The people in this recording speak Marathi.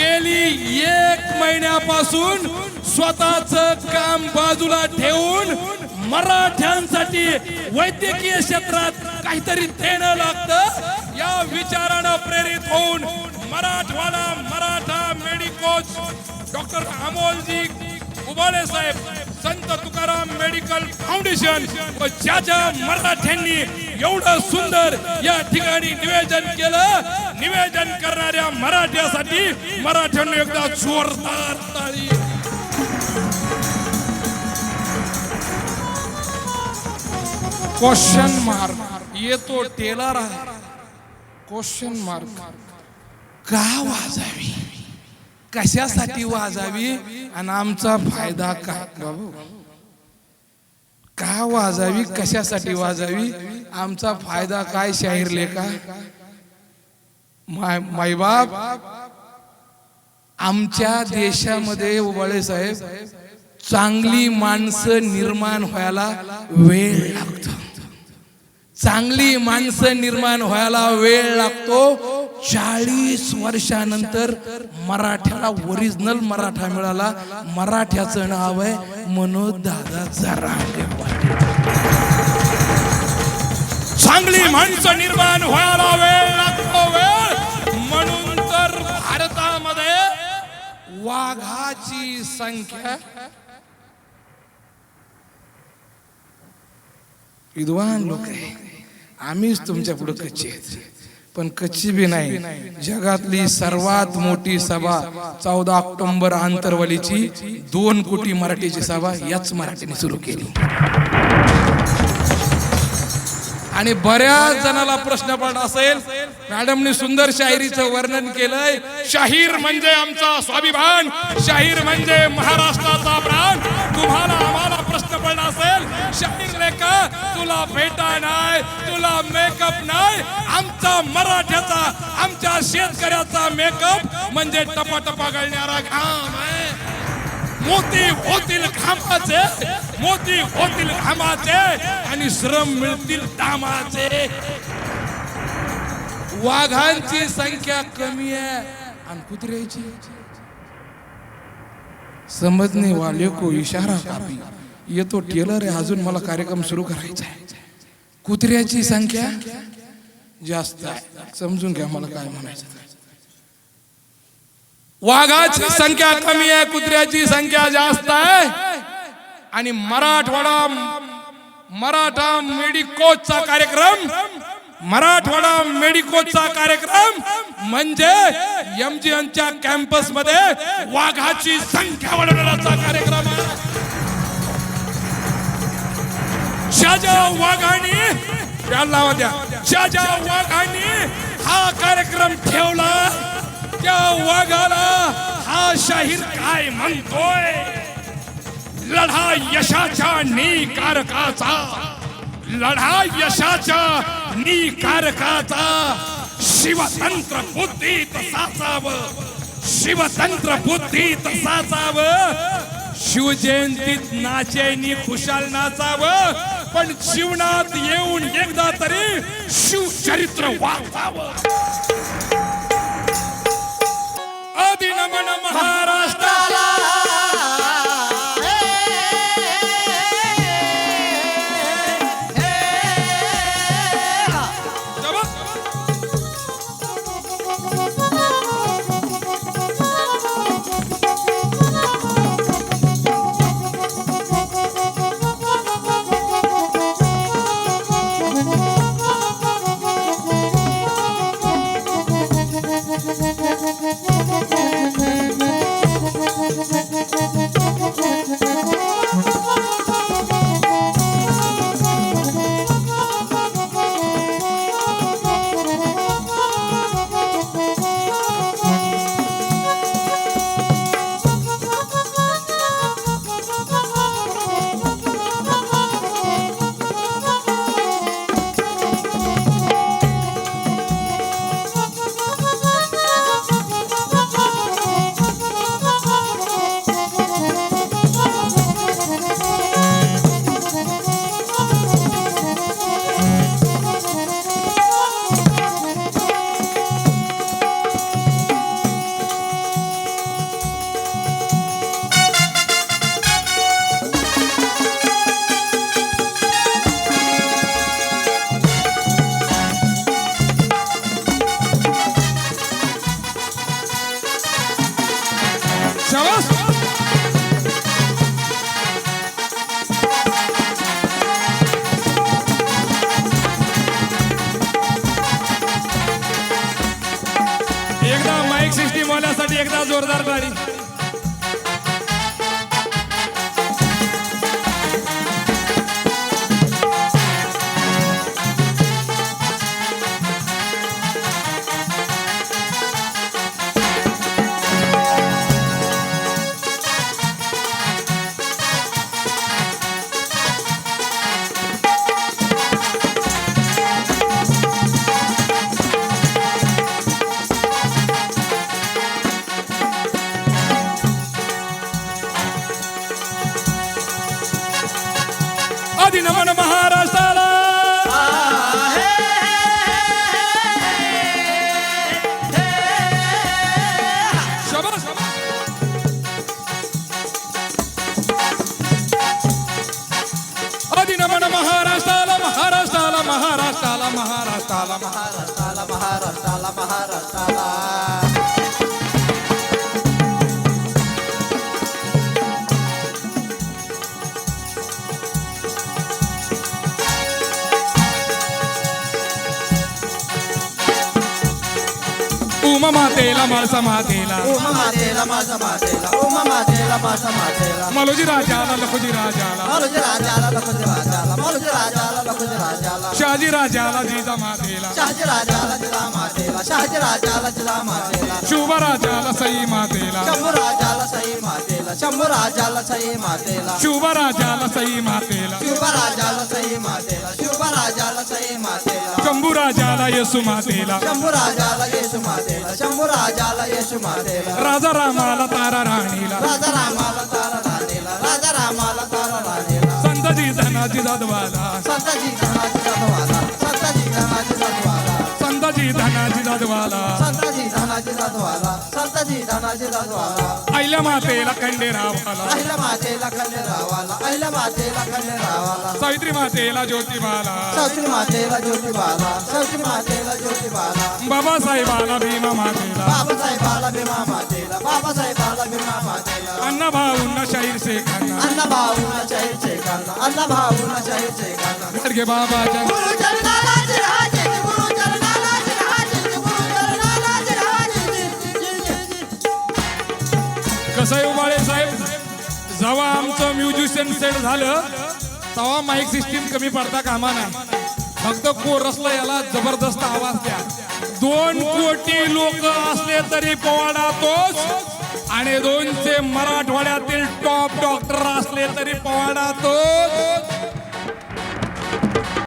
गेली एक महिन्यापासून स्वतःच काम बाजूला ठेवून मराठ्यांसाठी वैद्यकीय क्षेत्रात काहीतरी देणं लागतं. या विचारानं प्रेरित होऊन मराठवाडा मराठा मेडिकोच डॉक्टर अमोलजी उबाळे साहेब संत तुकाराम मेडिकल फाउंडेशन व ज्या ज्या मराठ्यांनी एवढं सुंदर या ठिकाणी निवेदन केलं निवेदन करणाऱ्या मराठ्यासाठी मराठ्यांनी एकदा जोरदार टाळी क्वेश्चन मार्क येतो टेलर आहे क्वेश्चन मार्क का वाजावी? कशासाठी वाजावी आणि आमचा फायदा काय? बाबू. का वाजावी? कशासाठी वाजावी? आमचा फायदा काय शाहीर लेखा माय मायबाप आमच्या देशामध्ये उबाळे साहेब चांगली माणसं निर्माण व्हायला वेळ लागतो. चांगली माणसं निर्माण व्हायला वेळ लागतो. चाळीस वर्षानंतर मराठ्याला ओरिजिनल मराठा मिळाला. मराठ्याचं नाव आहे मनोज दादा जरांगे चांगली माणसं निर्माण व्हायला वेळ लागतो वेळ. म्हणून तर भारतामध्ये वाघाची संख्या विद्वान लोक आहे. आम्हीच तुमच्यापुढे कच्चे आहेत. पण कच्ची बी नाही. जगातली सर्वात मोठी सभा चौदा ऑक्टोबर आंतरवलीची दोन कोटी मराठीची सभा याच मराठीने सुरू केली. आणि बऱ्याच जणाला प्रश्न पडला असेल मॅडमने सुंदर शाहिरीचं वर्णन केलंय शाहीर म्हणजे आमचा स्वाभिमान शाहीर म्हणजे महाराष्ट्राचा प्राण. तुम्हाला तुला भेटा नाही तुला मेकअप नाही आमचा मराठ्याचा आमच्या शेतकऱ्याचा मेकअप म्हणजे टपाटपा गळणारा घाम आहे. मोती होतील घामाचे मोती होतील घामाचे आणि श्रम मिळतील दामाचे. वाघांची संख्या कमी आहे आणि कुत्र्याची. समजणे वाले को इशारा कापी. येतो टेलर आहे अजून मला कार्यक्रम सुरू करायचा आहे. कुत्र्याची संख्या जास्त आहे. समजून घ्या मला काय म्हणायचं वाघाची संख्या कमी आहे कुत्र्याची संख्या जास्त आहे. आणि मराठवाडा मराठा मेडिकोचा कार्यक्रम मराठवाडा मेडिकोचा कार्यक्रम म्हणजे एमजीएनच्या कॅम्पसमध्ये वाघाची संख्या वाढवण्याचा कार्यक्रम. आहे ज्या वाघाने लावा द्या. ज्या ज्या वाघाने हा कार्यक्रम ठेवला. त्या वाघाला हा शाहीर काय म्हणतोय? लढा यशाच्या निकारकाचा. लढा यशाच्या निकारकाचा. शिवतंत्र बुद्धी साचावं शिवतंत्र बुद्धी साचावं शिवजयंतीत नाचेनी खुशाल नाचावं. पण जीवनात येऊन एकदा तरी शिवचरित्र वाचावं अधिनमन महा शाबास एकदा माईक सिस्टीम वाल्यासाठी एकदा जोरदार गाडी आधी नमन महाराष्ट्राला. आधी नमन महाराष्ट्राला महाराष्ट्राला महाराष्ट्राला महाराष्ट्राला महाराष्ट्राला महाराष्ट्राला महाराष्ट्राला. उमा मातेला माळसा मातेला. उमा मातेला माझा मातेला उमा मातेला माझा मातेला मलोजी राजाला लखोजी राजाला. मारुजी राजाला लखुजी राजाला मारुजी राजाला लखुजी राजाला शहाजी राजाला जिजा मातेला शहाजी राजाला जिला मातेला शहाजी राजाला जिला मातेला. शुभ राजाला सई मातेला. शंभू राजाला सई मातेला. शंभू राजाला सई मातेला. शुभ राजाला येसू मातेला. शंभू राजाला येशू मातेला शंभू राजाला येशू मातेला. राजा रामाला तारा राणीला. राजा रामाला तारा राणीला राजा रामाला तारा राणीला. संतजी धनाजी जाधवाला. संताजी धनाजी जाधवाला संताजी धनाजी जाधवाला. संतजी धनाजी जाधवाला. संताजी धनाजी जाधवाला संताजी धनाजी जाधवाला. आईल्या मातेला खंडेरावाला अहिल्या मातेला खंडे रावाला अहिल्या मातेला खंडे रावाला. सावित्री मातेला ज्योतिबाला. सावित्री मातेला ज्योतिबाला सावित्री मातेला ज्योतिबाला. बाबासाहेबाला भीमा मातेला. बाबासाहेबाला भीमा मातेला बाबासाहेबाला भीमा मातेला. अण्णा भाऊंना शाहीर शेखांना अण्णा. भाऊला शाहीर शेखांना अण्णा भाऊला शाहीर शेखांना गाडगे बाबाच्या साहेब उबाळे साहेब जेव्हा आमचं म्युझिशियन सेट झालं तेव्हा माईक सिस्टीम कमी पडता कामा नाही. फक्त कोरसला याला जबरदस्त आवाज द्या. दोन कोटी लोक असले तरी पोवाडा तोच आणि दोनशे मराठवाड्यातील टॉप डॉक्टर असले तरी पोवाडा तोच.